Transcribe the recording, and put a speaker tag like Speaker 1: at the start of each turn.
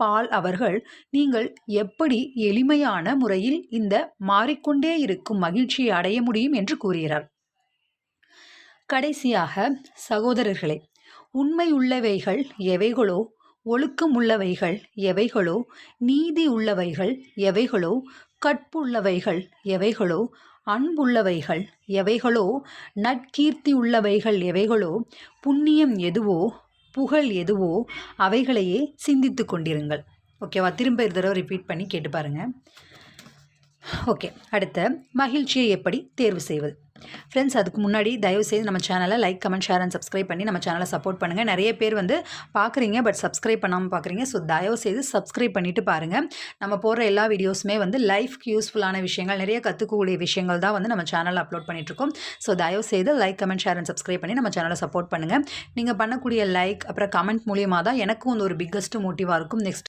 Speaker 1: பால் அவர்கள் நீங்கள் எப்படி எளிமையான முறையில் இந்த மாறிக்கொண்டே இருக்கும் மகிழ்ச்சியை அடைய முடியும் என்று கூறுகிறார். கடைசியாக சகோதரர்களே உண்மை உள்ளவைகள் எவைகளோ ஒழுக்கம் உள்ளவைகள் எவைகளோ நீதி உள்ளவைகள் எவைகளோ கற்புள்ளவைகள் எவைகளோ அன்புள்ளவைகள் எவைகளோ நற்கீர்த்தி உள்ளவைகள் எவைகளோ புண்ணியம் எதுவோ புகழ் எதுவோ அவைகளையே சிந்தித்து கொண்டிருங்கள். ஓகேவா திரும்ப ஒரு தடவை ரிப்பீட் பண்ணி கேட்டு பாருங்கள் ஓகே அடுத்த மகிழ்ச்சியை எப்படி தேர்வு செய்வது? ஃப்ரெண்ட்ஸ் அதுக்கு முன்னாடி தயவுசெய்து நம்ம சேனலை like comment share and subscribe பண்ணி நம்ம சேனலை சப்போர்ட் பண்ணுங்கள் நிறைய பேர் வந்து பார்க்குறீங்க பட் சப்ஸ்கிரைப் பண்ணாமல் பார்க்குறீங்க. ஸோ தயவுசெய்து சப்ஸ்கிரைப் பண்ணிவிட்டு பாருங்கள் நம்ம போடுற எல்லா வீடியோஸுமே வந்து லைஃப்க்கு யூஸ்ஃபுல்லான விஷயங்கள் நிறைய கற்றுக்கக்கூடிய விஷயங்கள் தான் வந்து நம்ம சேனலில் அப்லோட் பண்ணிகிட்ருக்கோம் ஸோ தயவுசெய்து like comment share and subscribe பண்ணி நம்ம சேனலை சப்போர்ட் பண்ணுங்கள் நீங்கள் பண்ணக்கூடிய லைக் அப்புறம் கமெண்ட் மூலியமாக தான் எனக்கும் வந்து ஒரு பிக்கஸ்ட் மோட்டிவாக இருக்கும். நெக்ஸ்ட்